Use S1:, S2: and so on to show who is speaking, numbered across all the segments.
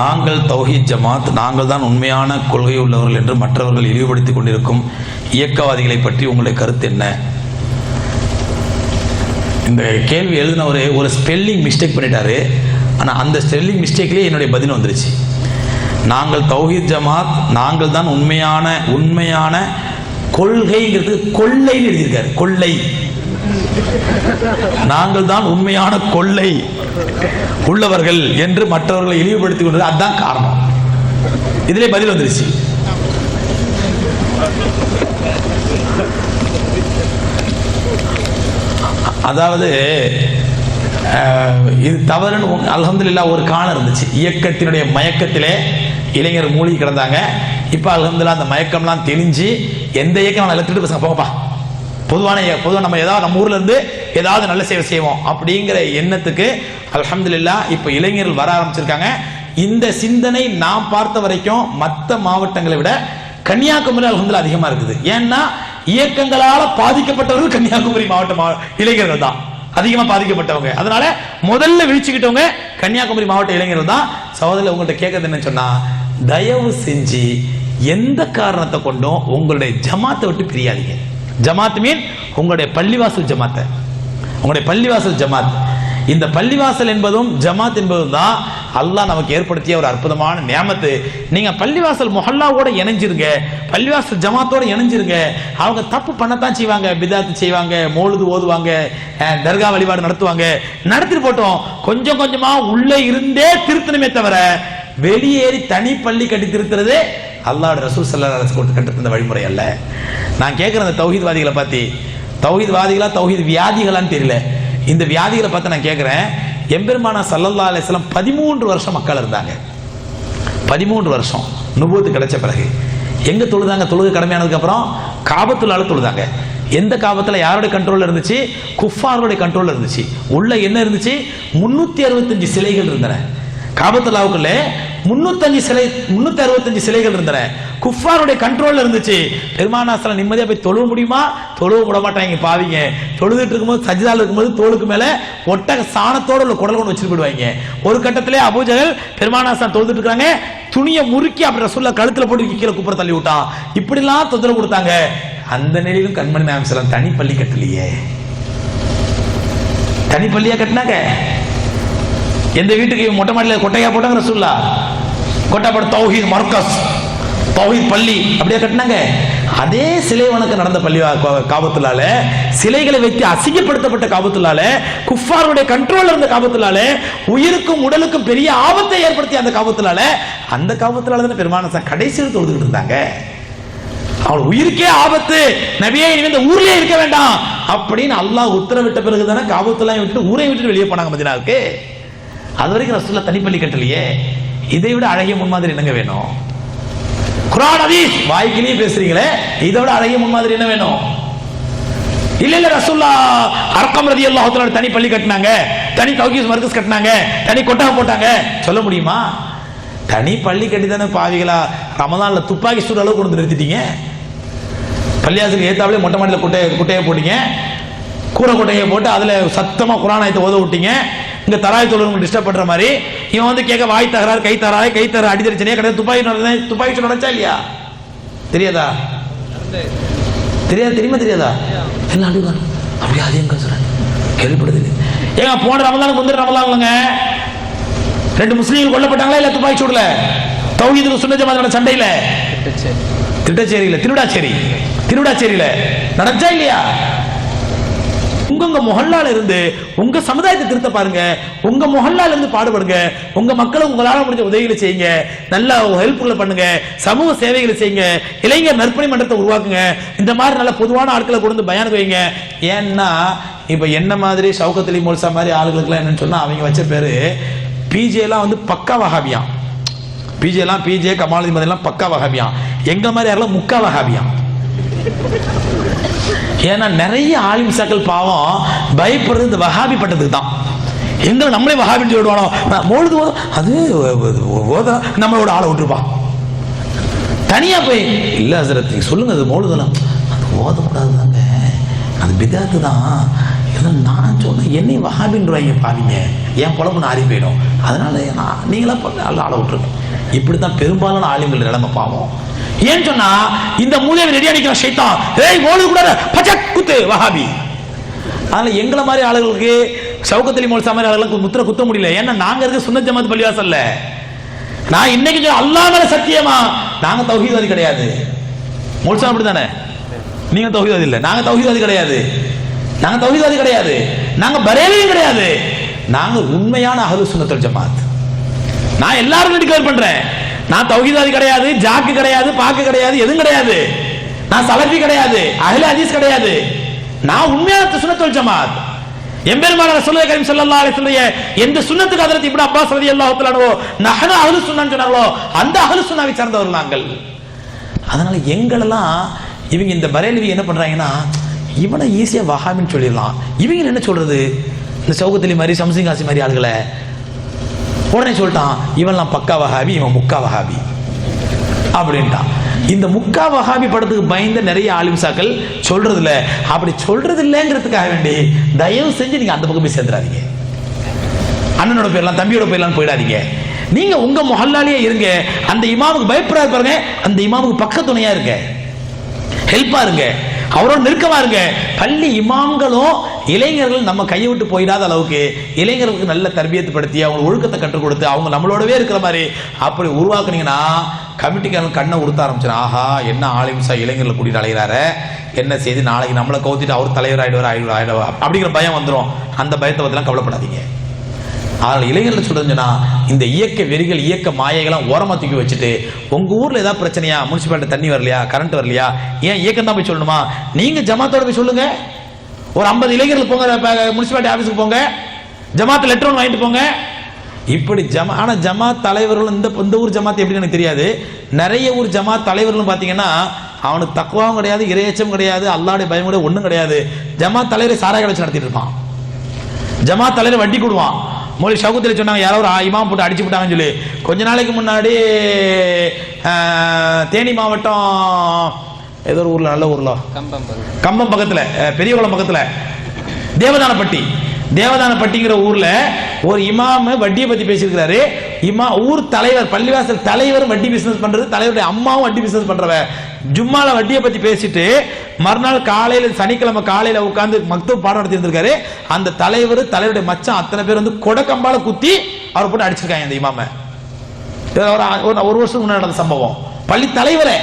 S1: நாங்கள் தௌஹீத் ஜமாத் நாங்கள் தான் உண்மையான கொள்கை உள்ளவர்கள் என்று மற்றவர்கள் இழிவுபடுத்திக் கொண்டிருக்கும் இயக்கவாதிகளை பற்றி உங்களுடைய கருத்து என்ன? இந்த கேள்வி எழுதினவர் ஒரு ஸ்பெல்லிங் மிஸ்டேக் பண்ணிட்டாரு. ஆனால் அந்த ஸ்பெல்லிங் மிஸ்டேக்லேயே என்னுடைய பதில் வந்துருச்சு. நாங்கள் தௌஹீத் ஜமாத் நாங்கள் தான் உண்மையான உண்மையான கொள்கைங்கிறது கொள்ளைன்னு எழுதியிருக்காரு. கொள்ளை. நாங்கள் தான் உண்மையான கொள்ளை. உள்ளவர்கள் என்று மற்றவர்களை இழிவுபடுத்தி கொண்டது அதுதான் காரணம். இதிலே பதில் வந்துருச்சு. அதாவது இது தவறுன்னு அல்ஹம்துலில்லாஹ் ஒரு காலம் இருந்துச்சு. இயக்கத்தினுடைய மயக்கத்திலே இளைஞர் மூழ்கி கிடந்தாங்க. இப்போ அல்ஹம்துலில்லாஹ் அந்த மயக்கம்லாம் தெளிஞ்சு எந்த இயக்கம் நான் எடுத்துட்டு பசங்க போங்கப்பா. பொதுவான பொதுவாக நம்ம ஏதாவது நம்ம ஊர்ல இருந்து ஏதாவது நல்ல சேவை செய்வோம் அப்படிங்கிற எண்ணத்துக்கு அலமதுல்லா இப்போ இளைஞர்கள் வர ஆரம்பிச்சிருக்காங்க. இந்த சிந்தனை நான் பார்த்த வரைக்கும் மற்ற மாவட்டங்களை விட கன்னியாகுமரி அல்ஹம்துலில்லாஹ் அதிகமாக இருக்குது. ஏன்னா இயக்கங்களால் பாதிக்கப்பட்டவர்கள் கன்னியாகுமரி மாவட்ட மா- இளைஞர்கள் தான். அதிகமாக பாதிக்கப்பட்டவங்க. அதனால முதல்ல விழிச்சுக்கிட்டவங்க கன்னியாகுமரி மாவட்ட இளைஞர்கள் தான். சகோதரில் உங்கள்கிட்ட கேட்கறது என்னன்னு சொன்னா தயவு செஞ்சு எந்த காரணத்தை கொண்டும் உங்களுடைய ஜமாத்தை விட்டு பிரியாதீங்க. ஜமாத் மீன் உங்களுடைய பள்ளிவாசல் ஜமாத்தை. உங்களுடைய பள்ளிவாசல் ஜமாத். இந்த பள்ளிவாசல் என்பதும் ஜமாத் என்பதும் தான் அல்லாஹ் நமக்கு ஏற்படுத்திய ஒரு அற்புதமான நியமத்து. நீங்க பள்ளிவாசல் மொஹல்லாவோட இணைஞ்சிருங்க பள்ளிவாசல் ஜமாத்தோட இணைஞ்சிருங்க. அவங்க தப்பு பண்ணத்தான் செய்வாங்க பிதாத்து செய்வாங்க மோழுது ஓதுவாங்க தர்கா வழிபாடு நடத்துவாங்க. நடத்திட்டு போட்டோம் கொஞ்சம் கொஞ்சமா உள்ளே இருந்தே திருத்தணுமே தவிர வெளியேறி தனி பள்ளி கட்டி திருத்துறது அல்லாஹ் ரசூல் சல்லா கொடுத்து கட்டு தந்த வழிமுறை அல்ல. நான் கேட்குறேன் அந்த தௌஹீத்வாதிகளை பார்த்து தௌஹீத்வாதிகளா தௌஹீத் வியாதிகளான்னு தெரியல. இந்த வியாதிகளை பார்த்து நான் கேட்குறேன் எம்பெருமானா சல்லல்லா அலிஸ்லாம் பதிமூன்று வருஷம் மக்கள் இருந்தாங்க. பதிமூன்று வருஷம். நுபூத்து கிடைச்ச பிறகு. எங்க தொழுதாங்க? தொழுகு கடமையானதுக்கப்புறம் காபத்துள்ளால தொழுதாங்க. எந்த காபத்தில் யாரோட கண்ட்ரோலில் இருந்துச்சு? குஃபாரோடைய கண்ட்ரோலில் இருந்துச்சு. உள்ள என்ன இருந்துச்சு? முன்னூத்தி அறுபத்தஞ்சு சிலைகள் இருந்தன. காபத்துல்லாவுக்குள்ள முன்னூத்தஞ்சு சிலை முன்னூத்தி அறுபத்தஞ்சு சிலைகள் இருந்தன. குஃபாருடைய கண்ட்ரோல்ல இருந்துச்சு. பெருமானாசலம் நிம்மதியா போய் தொழுவ முடியுமா? தொழுவ விட மாட்டாங்க பாவிங்க. தொழுதுட்டு இருக்கும்போது சஜிதால இருக்கும்போது தோளுக்கு மேல ஒட்டக சாணத்தோட உள்ள குடல் கொண்டு வச்சுட்டு போயிடுவாங்க. ஒரு கட்டத்திலே அபூஜகல் பெருமானாசன் தொழுதுட்டு இருக்காங்க. துணியை முறுக்கி அப்படி ரசூல்லா கழுத்துல போட்டு கீழே குப்புற தள்ளி விட்டான் இப்படிலாம் தொந்தரவு கொடுத்தாங்க. அந்த நிலையிலும் கண்மணி மேம்சலம் தனி பள்ளி கட்டலையே. தனி பள்ளியா கட்டினாங்க. எந்த வீட்டுக்கு மொட்டை மாடியில் கொட்டையா போட்டாங்க ரசூல்லா கொட்டாப்பட தௌஹீத் மர்கஸ் தௌஹீத் பள்ளி அப்படியே கட்டினாங்க. அதே சிலை வணக்கம் நடந்த பள்ளி காபத்துலால சிலைகளை வைத்து அசிங்கப்படுத்தப்பட்ட காபத்துலால குஃபாருடைய கண்ட்ரோல் இருந்த காபத்துலால உயிருக்கும் உடலுக்கும் பெரிய ஆபத்தை ஏற்படுத்திய அந்த காபத்துலால அந்த காபத்துலால தானே பெருமானசன் கடைசியில் தொழுதுகிட்டு இருந்தாங்க. அவன் உயிருக்கே ஆபத்து நபியே இனிமே இந்த ஊர்லயே இருக்க வேண்டாம் அப்படின்னு அல்லாஹ் உத்தரவிட்ட பிறகு தானே காபத்துலாம் விட்டு ஊரை விட்டு வெளியே போனாங்க மதினாவுக்கு. அது வரைக்கும் ரசூல்லா தனிப்பள்ளி கட்டலையே. இதை விட அழகிய முன்மாதிரி என்னங்க வேணும்? குரான் ஹதீஸ். வாய்க்கிலேயே பேசுறீங்களே இதை விட அழகிய முன்மாதிரி என்ன வேணும்? இல்ல இல்ல ரசூல்லா அரக்கம் ரதி அல்லாஹ் தனி பள்ளி கட்டினாங்க தனி தௌகீஸ் மர்கஸ் கட்டினாங்க தனி கொட்டகம் போட்டாங்க. சொல்ல முடியுமா? தனி பள்ளி கட்டி தானே பாவிகளா ரமதான்ல துப்பாக்கி சூடு அளவு கொண்டு வந்து நிறுத்திட்டீங்க. பள்ளியாசிரியர் ஏத்தாவிலே மொட்டை மாடியில் குட்டையை குட்டையை போட்டீங்க. கூரை குட்டையை போட்டு அதுல சத்தமா குரானாயத்தை ஓத விட்டீங்க. இங்க தராய் தொழில் டிஸ்டர்ப் பண்ற மாதிரி இவன் வந்து கேட்க வாய் தகராறு கை தராய் கை தர அடிதடிச்சனே கிடையாது. துப்பாக்கி துப்பாக்கி நடச்சா இல்லையா? தெரியாதா? தெரியாது தெரியுமா தெரியாதா? எல்லாம் அழுவாங்க அப்படியே அதே எங்க சொல்றேன் கேள்விப்படுது ஏங்க போன ரமலானுக்கு முந்தின ரமலான் இல்லைங்க ரெண்டு முஸ்லீம்கள் கொல்லப்பட்டாங்களா இல்ல துப்பாக்கி சூடுல? தௌஹீதுக்கு சுன்ன ஜமாத்தோட சண்டையில? திட்டச்சேரியில. திருவிடாச்சேரி திருவிடாச்சேரியில நடந்துச்சா இல்லையா? உங்க முகல்லால இருந்து உங்க சமுதாயத்தை திருத்த பாருங்க. உங்க முகல்லால இருந்து பாடுபடுங்க. உங்க மக்களை உங்களால முடிஞ்ச உதவிகளை செய்யுங்க. நல்ல ஹெல்ப்களை பண்ணுங்க. சமூக சேவைகளை செய்யுங்க. இளைஞர் நற்பணி மன்றத்தை உருவாக்குங்க. இந்த மாதிரி நல்ல பொதுவான ஆட்களை கொண்டு வந்து பயானுக்கு வைங்க. ஏன்னா இப்ப என்ன மாதிரி சவுக்கத்திலி மோல்சா மாதிரி ஆளுகளுக்குலாம் என்னன்னு சொன்னா அவங்க வச்ச பேரு பிஜே எல்லாம் வந்து பக்கா வகாபியாம் பிஜே எல்லாம் பிஜே கமாலதி எல்லாம் பக்கா வகாபியாம் எங்க மாதிரி யாரெல்லாம் முக்கா வகாபியாம் ஏன்னா நிறைய ஆலிம்சாக்கள் பாவம் பயப்படுறது இந்த வஹாபி பட்டத்துக்கு தான். எந்த நம்மளே வஹாபின்னு சொல்லிடுவானோ நான் மோழுது அது ஓத நம்மளோட ஆளை விட்டுருப்பான் தனியா போய் இல்லை ஹசரத் சொல்லுங்க அது மோழுதலாம் அது ஓதக்கூடாதுதாங்க அது பிதாத்து தான். ஏதோ நான் சொன்னேன் என்னை வஹாபின்றாங்க பாவீங்க. என் பொழப்பு நாரி ஆறி போயிடும். அதனால நான் நீங்களாம் பண்ண ஆள ஆள இப்படி தான் பெரும்பாலான ஆளுங்கள் நிலைமை பாவம். ஏன்னு சொன்னா இந்த மூலையை ரெடி அடிக்கிற சைத்தான் ஏய் மோடு கூட பச்சை குத்து வஹாபி. அதனால எங்களை மாதிரி ஆளுகளுக்கு சவுக்கத்தலி மோல்சா மாதிரி ஆளுகளுக்கு முத்திர குத்த முடியல. ஏன்னா நாங்க இருக்க சுன்னத் ஜமாத் பள்ளிவாசல்ல. நான் இன்னைக்கு சொல்ல அல்லாஹ் மேல சத்தியமா நாங்க தௌஹீதாதி கிடையாது. மோல்சா அப்படிதானே நீங்க தௌஹீதாதி இல்ல. நாங்க தௌஹீதாதி கிடையாது. நாங்க தௌஹீதாதி கிடையாது. நாங்க பரேலியும் கிடையாது. நாங்க உண்மையான அஹ்லு சுன்னத்துல் ஜமாத். நான் எல்லாரும் டிக்ளேர் பண்றேன். நான் தௌஹீதாதி கிடையாது ஜாக்கு கிடையாது பாக்கு கிடையாது எதுவும் கிடையாது. நான் சலபி கிடையாது அகில ஹதீஸ் கிடையாது. நான் உண்மையான சுனத்தோல் ஜமாத். எம்பெருமான சொல்லுத கரீம் சல்லா அலிஸ்லுடைய எந்த சுண்ணத்துக்கு அதில் இப்படி அப்பாஸ் ரதி அல்லா அத்துலானோ நகன அகலு சுண்ணான்னு சொன்னாங்களோ அந்த அகலு சுண்ணாவை சார்ந்தவர் நாங்கள். அதனால எங்களெல்லாம் இவங்க இந்த பரேலவி என்ன பண்ணுறாங்கன்னா இவனை ஈஸியாக வஹாமின்னு சொல்லிடலாம். இவங்க என்ன சொல்கிறது இந்த சௌகத்திலி மாதிரி சம்சிங் ஆசி மாதிரி ஆளுகளை உடனே சொல்லிட்டான் இவன்லாம் பக்கா வஹாபி இவன் முக்கா வஹாபி. அப்படின்ட்டான். இந்த முக்கா வஹாபி படத்துக்கு பயந்த நிறைய ஆலிம்சாக்கள் சொல்றது இல்லை அப்படி சொல்றது இல்லைங்கிறதுக்காக வேண்டி தயவு செஞ்சு நீங்க அந்த பக்கம் போய் சேர்ந்துடாதீங்க. அண்ணனோட பேர்லாம் தம்பியோட பேர்லாம் போயிடாதீங்க. நீங்க உங்க மொஹல்லாலேயே இருங்க. அந்த இமாமுக்கு பயப்படாது பாருங்க. அந்த இமாமுக்கு பக்கத்துணையா இருங்க. ஹெல்ப்பா இருங்க. அவரோட நெருக்கமா இருங்க. பள்ளி இமாம்களும் இளைஞர்கள் நம்ம கையை விட்டு போயிடாத அளவுக்கு இளைஞர்களுக்கு நல்ல தர்பியத்து படுத்தி அவங்க ஒழுக்கத்தை கற்றுக் கொடுத்து அவங்க நம்மளோடவே இருக்கிற மாதிரி அப்படி உருவாக்குனீங்கன்னா கமிட்டிக்காரன் கண்ணை உடுத்த ஆரம்பிச்சிடும் ஆஹா என்ன ஆலிம்சா இளைஞர்களை கூட்டிட்டு அலைகிறாரு என்ன செய்து நாளைக்கு நம்மளை கவுத்திட்டு அவர் தலைவர் ஆயிடுவார் ஆயிடுவார் ஆயிடுவார். அப்படிங்கிற பயம் வந்துடும் அந்த பயத்தை பற்றிலாம் கவலைப்படாதீங்க. அதனால் இளைஞர்கள் சொல்கிறதுன்னா இந்த இயக்க வெறிகள் இயக்க மாயைகள்லாம் ஓரமாக தூக்கி வச்சுட்டு உங்கள் ஊரில் ஏதாவது பிரச்சனையா முனிசிபாலிட்டி தண்ணி வரலையா கரண்ட் வரலையா ஏன் இயக்கம் தான் போய் சொல்லணுமா? நீங்கள் ஜமாத்தோட போய் சொல்லுங்கள் ஒரு ஐம்பது இளைஞர்கள் போங்க முனிசிபாலிட்டி ஆஃபீஸுக்கு போங்க ஜமாத் லெட்டர் ஒன்று வாங்கிட்டு போங்க. இப்படி ஜமா ஆனா ஜமாத் தலைவர்கள் இந்த இந்த ஊர் ஜமாத் எப்படின்னு எனக்கு தெரியாது. நிறைய ஊர் ஜமாத் தலைவர்கள் பார்த்தீங்கன்னா அவனுக்கு தக்குவாவும் கிடையாது இரையச்சம் கிடையாது அல்லாடைய பயம் கூட ஒன்றும் கிடையாது. ஜமாத் தலைவர் சாராய கடை வச்சு நடத்திட்டு இருப்பான். ஜமாத் தலைவர் வட்டி கொடுவான் மொழி ஷவுகத்தில் சொன்னாங்க யாரோ ஒரு இமாம் போட்டு அடிச்சு விட்டாங்கன்னு சொல்லி. கொஞ்ச நாளைக்கு முன்னாடி தேனி மாவட்டம் ஏதோ ஒரு ஊர்ல நல்ல ஊர்ல? கம்பம் பக்கத்துல. பெரியகுளம் பக்கத்துல தேவதானப்பட்டி. தேவதானப்பட்டிங்கிற ஊர்ல ஒரு இமாம வட்டியை பத்தி பேசியிருக்கிறாரு. இமா ஊர் தலைவர் பள்ளிவாசல் தலைவர் வட்டி பிசினஸ் பண்றது தலைவருடைய அம்மாவும் வட்டி பிசினஸ் பண்றவ. ஜும்மால வட்டியை பத்தி பேசிட்டு மறுநாள் காலையில சனிக்கிழமை காலையில உட்கார்ந்து மக்தூப் பாடம் நடத்தி இருந்திருக்காரு அந்த தலைவர் தலைவருடைய மச்சான் அத்தனை பேர் வந்து கொடைக்கம்பால குத்தி அவர் போட்டு அடிச்சிருக்காங்க அந்த இமாம. ஒரு வருஷத்துக்கு முன்னாடி நடந்த சம்பவம். பள்ளி தலைவரே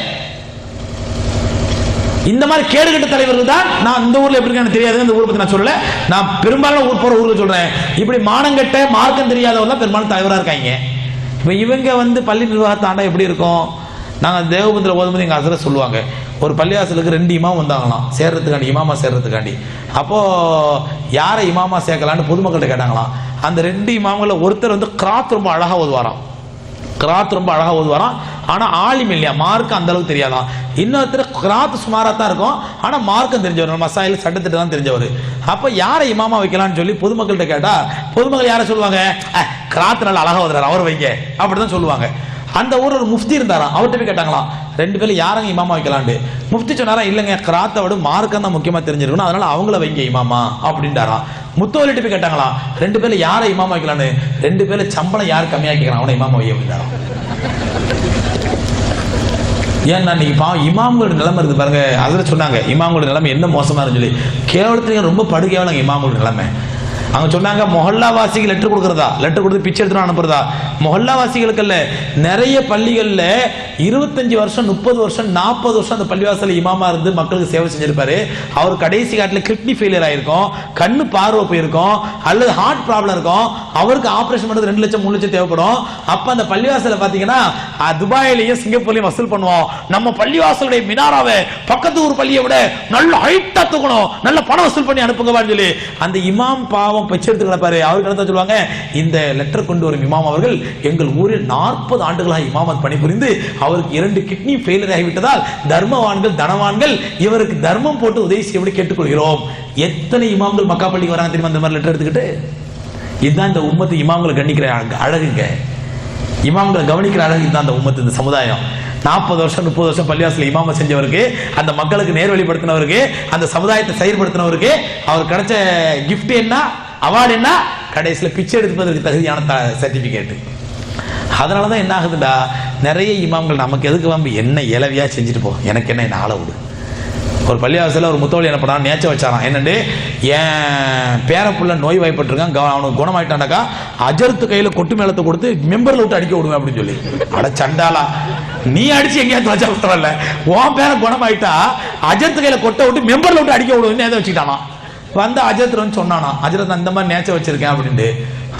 S1: இந்த மாதிரி கேடுகட்ட தலைவர்கள் தான் நான் இந்த ஊர்ல எப்படி எனக்கு தெரியாது இந்த ஊரை பத்தி நான் சொல்லல. நான் பெரும்பாலும் ஊர் போற ஊருக்கு சொல்றேன். இப்படி மானங்கட்ட மார்க்கம் தெரியாதவங்க தான் பெரும்பாலும் தலைவரா இருக்காங்க. இப்போ இவங்க வந்து பள்ளி நிர்வாகத்தை ஆண்டா எப்படி இருக்கும்? நாங்கள் தேவபந்திர ஓதும்போது எங்கள் அசர சொல்லுவாங்க ஒரு பள்ளிவாசலுக்கு ரெண்டு இமாம் வந்தாங்களாம். சேர்றதுக்காண்டி இமாமா சேர்றதுக்காண்டி. அப்போது யாரை இமாமா சேர்க்கலான்னு பொதுமக்கள்கிட்ட கேட்டாங்களாம். அந்த ரெண்டு இமாம்கள ஒருத்தர் வந்து கிராத் ரொம்ப அழகாக ஓதுவாராம். கிராத் ரொம்ப அழகாக ஓதுவாராம். ஆனா ஆலிம் இல்லையா? மார்க் அந்த அளவுக்கு தெரியாதாம் இன்னொருத்தர் கிராத் சுமாரா தான் இருக்கும். ஆனா மார்க்கும் தெரிஞ்சவர் மசாயில் சட்டத்திட்டு தான் தெரிஞ்சவர். அப்ப யாரை இமாமா வைக்கலாம்னு சொல்லி பொதுமக்கள்கிட்ட கேட்டா பொதுமக்கள் யாரை சொல்லுவாங்க? "அஹ், கிராத் நல்லா அழகா ஓதுறாரு அவர் வைங்க. அப்படிதான் சொல்லுவாங்க. அந்த ஊர் ஒரு முஃப்தி இருந்தாராம். அவர்கிட்ட போய் கேட்டாங்களாம். ரெண்டு பேரும் யாரங்க இமாமா வைக்கலான்ட்டு முஃப்தி சொன்னாரா இல்லைங்க கிராத்தை விட மார்க்கம் தான் முக்கியமா தெரிஞ்சிருக்கணும். அதனால அவங்கள வைங்க இமாமா அப்படின்ட்டாராம் முத்தோலிட்டு போய் கேட்டாங்களாம் ரெண்டு பேர்ல யாரை இமாமா வைக்கலான்னு? ரெண்டு பேர்ல சம்பளம் யார் கம்மியா கேட்கறான்? அவனை இமாமா வை அப்படின்றாராம் ஏன்னா இன்னைக்கு பாவம் இமாம்களோட நிலைமை இருக்கு பாருங்க. அதில் சொன்னாங்க இமாம்களோட நிலைமை என்ன மோசமா இருந்து சொல்லி. கேவலத்துக்கு ரொம்ப படுகையான இமாம்களோட நிலைமை. அவங்க சொன்னாங்க மொஹல்லா வாசிக்கு லெட்டர் கொடுக்கறதா? லெட்டர் கொடுத்து பிச்சை எடுத்துட்டு அனுப்புறதா? மொஹல்லா வாசிகளுக்கு இல்ல நிறைய பள்ளிகள்ல இருபத்தஞ்சு வருஷம் முப்பது வருஷம் நாற்பது வருஷம் அந்த பள்ளிவாசல் இமாமா இருந்து மக்களுக்கு சேவை செஞ்சிருப்பாரு. அவர் கடைசி காட்டில் கிட்னி ஃபெயிலியர் ஆயிருக்கும் கண்ணு பார்வை போயிருக்கும் அல்லது ஹார்ட் ப்ராப்ளம் இருக்கும். அவருக்கு ஆபரேஷன் பண்ணுறது ரெண்டு லட்சம் மூணு லட்சம் தேவைப்படும். அப்ப அந்த பள்ளிவாசல பாத்தீங்கன்னா துபாயிலையும் சிங்கப்பூர்லயும் வசூல் பண்ணுவோம். நம்ம பள்ளிவாசலுடைய மினாராவை பக்கத்து ஊர் பள்ளியை விட நல்ல ஹைட்டா தூக்கணும். நல்ல பணம் வசூல் பண்ணி அனுப்புங்க சொல்லி அந்த இமாம் பாவம் பெச்செடுத்து கிடப்பாரு அவருக்கு என்ன சொல்லுவாங்க? இந்த லெட்டர் கொண்டு வரும் இமாம் அவர்கள் எங்கள் ஊரில் நாற்பது ஆண்டுகளாக இமாமத் பணிபுரிந்து அவருக்கு இரண்டு கிட்னி ஃபெயிலியர் ஆகிவிட்டதால் தர்மவான்கள் தனவான்கள் இவருக்கு தர்மம் போட்டு உதவி செய்யும்படி கேட்டுக்கொள்கிறோம். எத்தனை இமாம்கள் மக்கா பள்ளிக்கு வராங்க தெரியுமா இந்த மாதிரி லெட்டர் எடுத்துக்கிட்டு? இதுதான் இந்த உம்மத்து இமாம்களை கண்டிக்கிற அழகு- அழகுங்க. இமாம்களை கவனிக்கிற அழகு இதுதான் இந்த உம்மத்து இந்த சமுதாயம். நாற்பது வருஷம் முப்பது வருஷம் பள்ளிவாசல இமாம செஞ்சவருக்கு அந்த மக்களுக்கு நேர்வழிப்படுத்தினவருக்கு அந்த சமுதாயத்தை செயல்படுத்தினவருக்கு அவர் கிடைச்ச கிஃப்ட் என்ன? அவார்டு என்ன? கடைசியில் பிச்சை எடுப்பதற்கு தகுதியான சர்டிஃபிகேட்டு அதனால தான் என்ன ஆகுதுடா? நிறைய இமாம்கள் நமக்கு எதுக்கு வாம்பு? என்ன இலவியாக செஞ்சுட்டு போ. எனக்கு என்ன என்ன விடு. ஒரு பள்ளிவாசலில் ஒரு முத்தோழி என்ன பண்ணான் நேச்ச வச்சாரான் என்னண்டு? என் பேரப்புள்ள நோய் வாய்ப்பட்டிருக்கான். அவனுக்கு குணமாயிட்டானாக்கா அஜர்த்து கையில் கொட்டு மேளத்தை கொடுத்து மெம்பரில் விட்டு அடிக்க விடுவேன் அப்படின்னு சொல்லி. அட சண்டாலா நீ அடிச்சு எங்கேயாவது வச்சா பரவாயில்ல. உன் பேரை குணமாயிட்டா. அஜர்த்து கையில் கொட்டை விட்டு மெம்பரில் விட்டு அடிக்க விடுவேன்னு எதை வச்சுக்கிட்டானா வந்து அஜரத் வந்து சொன்னானா அஜரத் அந்த மாதிரி நேச்ச வச்சிருக்கேன் அப்படின்ட்டு.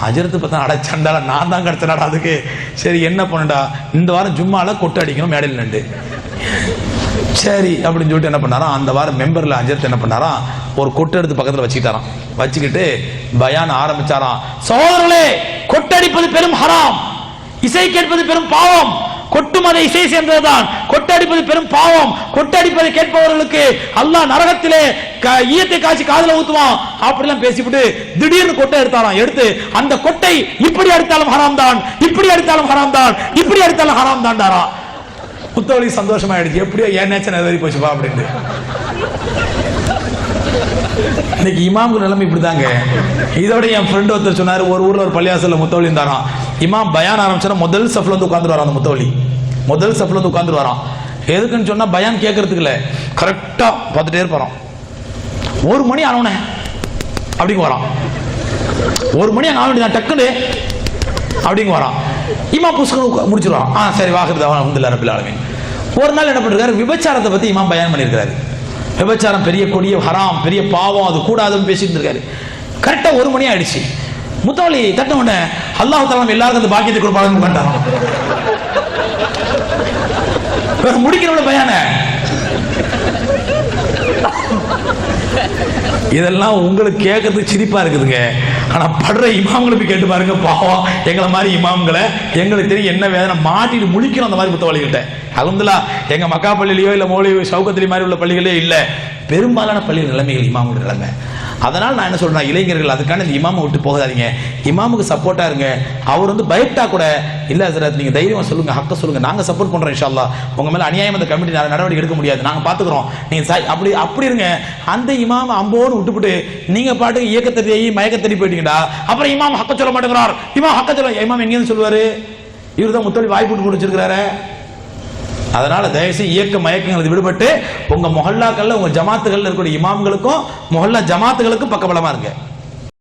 S1: அஜரத்து பார்த்தா அட சண்டால நான் தான் கிடச்சனாடா அதுக்கு. சரி என்ன பண்ணுடா? இந்த வாரம் ஜும்மால கொட்டு அடிக்கணும் மேடையில் நின்று சரி அப்படின்னு சொல்லிட்டு என்ன பண்ணாராம்? அந்த வாரம் மெம்பர்ல அஜரத் என்ன பண்ணாராம்? ஒரு கொட்டு எடுத்து பக்கத்துல வச்சுக்கிட்டாராம். வச்சுக்கிட்டு பயான் ஆரம்பிச்சாராம். சகோதரர்களே கொட்டடிப்பது பெரும் ஹராம். இசை கேட்பது பெரும் பாவம். கொட்டும் அதை இசை சேர்ந்ததுதான் கொட்டடிப்பது பெரும் பாவம். கொட்டடிப்பதை கேட்பவர்களுக்கு அல்லாஹ் நரகத்திலே க- ஈயத்தை காய்ச்சி காதுல ஊத்துவான். அப்படிலாம் பேசிவிட்டு திடீர்னு கொட்டை எடுத்தாராம். எடுத்து அந்த கொட்டை இப்படி அடித்தாலும் ஹராம் தான் இப்படி அடித்தாலும் ஹராம் தான் இப்படி அடித்தாலும் ஹராம் தான்டாரா புத்தவழி சந்தோஷமாயிடுச்சு. எப்படியோ ஏன் நேச்சர் நிறைவேறி போச்சுப்பா அப்படின்னு இன்னைக்கு இமாமுக்கு நிலைமை இப்படிதாங்க. இதோட என் ஃப்ரெண்ட் ஒருத்தர் சொன்னாரு ஒரு ஊர்ல ஒரு பள்ளியாசலில் முத்தவழி இருந்தாராம். இமாம் பயான் ஆரம்பிச்சா முதல் சஃப்ல வந்து உட்காந்துட்டு வரான் அந்த முத்தவழி முதல் சஃப்ல வந்து உட்காந்து வரான் எதுக்குன்னு சொன்னா பயான் கேட்கறதுக்கு இல்ல. கரெக்டா பார்த்துட்டே இருப்பாராம். ஒரு மணி ஆனவனே அப்படிங்க வரான். ஒரு மணி ஆக வேண்டியதான் டக்குன்னு அப்படிங்க வரான். இமா புஸ்தகம் முடிச்சிருவான் ஆ சரி வாகிறது அவன் வந்து ரபில் ஆலமீன். ஒரு நாள் என்ன பண்ணிருக்காரு? விபச்சாரத்தை பத்தி இமாம் பயன் பண்ணியிருக்காரு விபச்சாரம் பெரிய கொடிய ஹராம் பெரிய பாவம் அது கூடாதுன்னு பேசிட்டு இருக்காரு கரெக்டா ஒரு மணி ஆயிடுச்சு. முத்தவழி தட்ட உடனே அல்லாஹ் தலாம் எல்லாருக்கும் அந்த பாக்கியத்தை கொடுப்பாங்கன்னு பண்ணிட்டாராம் வேற முடிக்கிறவள பயான இதெல்லாம் உங்களுக்கு கேட்கறதுக்கு சிரிப்பா இருக்குதுங்க. ஆனா படுற இமாம்களை போய் கேட்டு பாருங்க. பாவம். எங்களை மாதிரி இமாம்களை எங்களுக்கு தெரியும் என்ன வேதனை. மாட்டிட்டு முழிக்கணும் அந்த மாதிரி புத்தவாளிகிட்ட அலமதுல்லா எங்க மக்கா பள்ளியிலயோ இல்ல மௌலி சவுக்கத்திலி மாதிரி உள்ள பள்ளிகளே இல்ல. பெரும்பாலான பள்ளி நிலைமைகள் இமாமுடைய நிலைமை. அதனால் நான் என்ன சொல்றேன் இளைஞர்கள் அதுக்கான இந்த இமாமை விட்டு போகாதீங்க. இமாமுக்கு சப்போர்ட்டா இருங்க. அவர் வந்து பயப்பட்டா கூட இல்ல ஹசரத் நீங்க தைரியமா சொல்லுங்க ஹக்க சொல்லுங்க. நாங்க சப்போர்ட் பண்றோம் இன்ஷா உங்கள் உங்க மேல அநியாயம் அந்த கமிட்டி நடவடிக்கை எடுக்க முடியாது. நாங்க பாத்துக்கிறோம். நீங்க சாய் அப்படி அப்படி இருங்க. அந்த இமாம் அம்போடு விட்டுப்புட்டு நீங்க பாட்டுக்கு இயக்கத்தை மயக்க தேடி போயிட்டீங்கடா. அப்புறம் இமாம் ஹக்க சொல்ல மாட்டேங்கிறார். இமாம் ஹக்க சொல்ல இமாம் எங்கேருந்து சொல்லுவாரு? இவர் தான் முத்தொழி வாய்ப்பு விட்டு முடிச்சிருக்கிறாரு. அதனால தயவுசெய்து இயக்க மயக்கங்களுக்கு விடுபட்டு உங்க மொஹல்லாக்கள்ல உங்க ஜமாத்துகள்ல இருக்கக்கூடிய இமாம்களுக்கும் மொஹல்லா ஜமாத்துகளுக்கும் பக்கபலமா இருங்க.